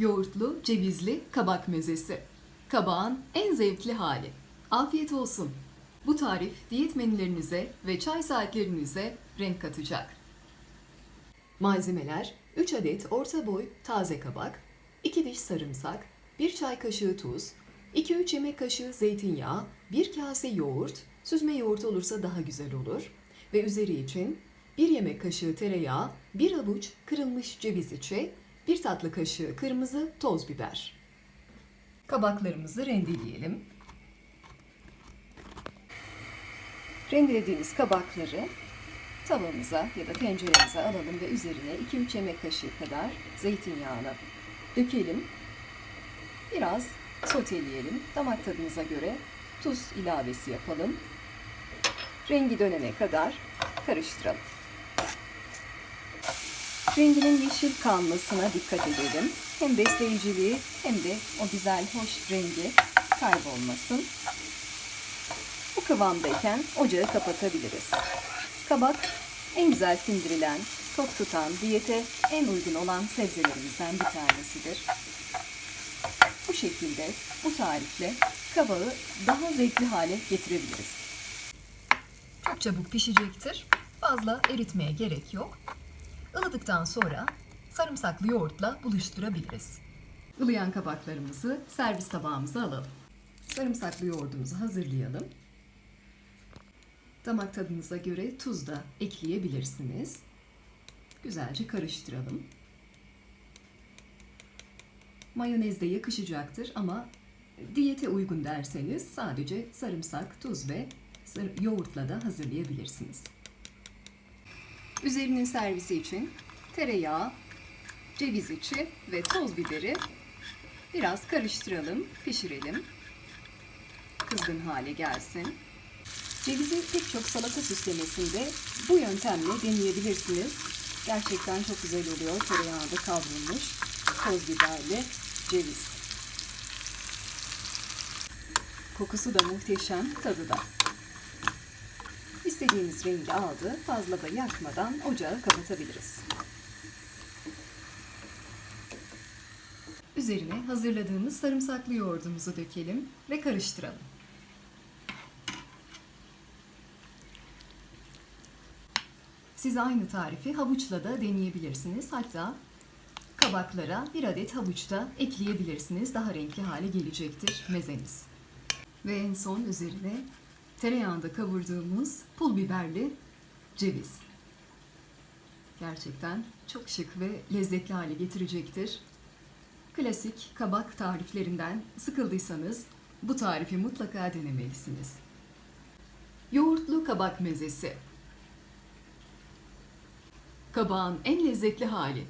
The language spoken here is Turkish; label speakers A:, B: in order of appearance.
A: yoğurtlu, cevizli kabak mezesi. Kabağın en zevkli hali. Afiyet olsun. Bu tarif diyet menülerinize ve çay saatlerinize renk katacak. Malzemeler 3 adet orta boy taze kabak, 2 diş sarımsak, 1 çay kaşığı tuz, 2-3 yemek kaşığı zeytinyağı, 1 kase yoğurt, süzme yoğurt olursa daha güzel olur ve üzeri için 1 yemek kaşığı tereyağı, 1 avuç kırılmış ceviz içi, 1 tatlı kaşığı kırmızı toz biber. Kabaklarımızı rendeleyelim. Rendelediğimiz kabakları tavamıza ya da tenceremize alalım ve üzerine 2-3 yemek kaşığı kadar zeytinyağını dökelim. Biraz soteleyelim. Damak tadınıza göre tuz ilavesi yapalım. Rengi dönene kadar karıştıralım. Renginin yeşil kalmasına dikkat edelim. Hem besleyiciliği hem de o güzel hoş rengi kaybolmasın. Bu kıvamdayken ocağı kapatabiliriz. Kabak en güzel sindirilen, tok tutan, diyete en uygun olan sebzelerimizden bir tanesidir. Bu şekilde, bu tarifle kabağı daha zevkli hale getirebiliriz. Çok çabuk pişecektir. Fazla eritmeye gerek yok. Ilıdıktan sonra sarımsaklı yoğurtla buluşturabiliriz. Ilıyan kabaklarımızı servis tabağımıza alalım. Sarımsaklı yoğurdumuzu hazırlayalım. Damak tadınıza göre tuz da ekleyebilirsiniz. Güzelce karıştıralım. Mayonez de yakışacaktır ama diyete uygun derseniz sadece sarımsak, tuz ve yoğurtla da hazırlayabilirsiniz. Üzerinin servisi için tereyağı, ceviz içi ve toz biberi biraz karıştıralım, pişirelim. Kızgın hale gelsin. Cevizi pek çok salata süslemesinde bu yöntemle deneyebilirsiniz. Gerçekten çok güzel oluyor. Tereyağında kavrulmuş toz biberli ceviz. Kokusu da muhteşem, tadı da. İstediğimiz rengi aldı. Fazla da yakmadan ocağı kapatabiliriz. Üzerine hazırladığımız sarımsaklı yoğurdumuzu dökelim ve karıştıralım. Siz aynı tarifi havuçla da deneyebilirsiniz. Hatta kabaklara bir adet havuç da ekleyebilirsiniz. Daha renkli hale gelecektir mezeniz. Ve en son üzerine tereyağında kavurduğumuz pul biberli ceviz. Gerçekten çok şık ve lezzetli hale getirecektir. Klasik kabak tariflerinden sıkıldıysanız bu tarifi mutlaka denemelisiniz. Yoğurtlu kabak mezesi. Kabağın en lezzetli hali.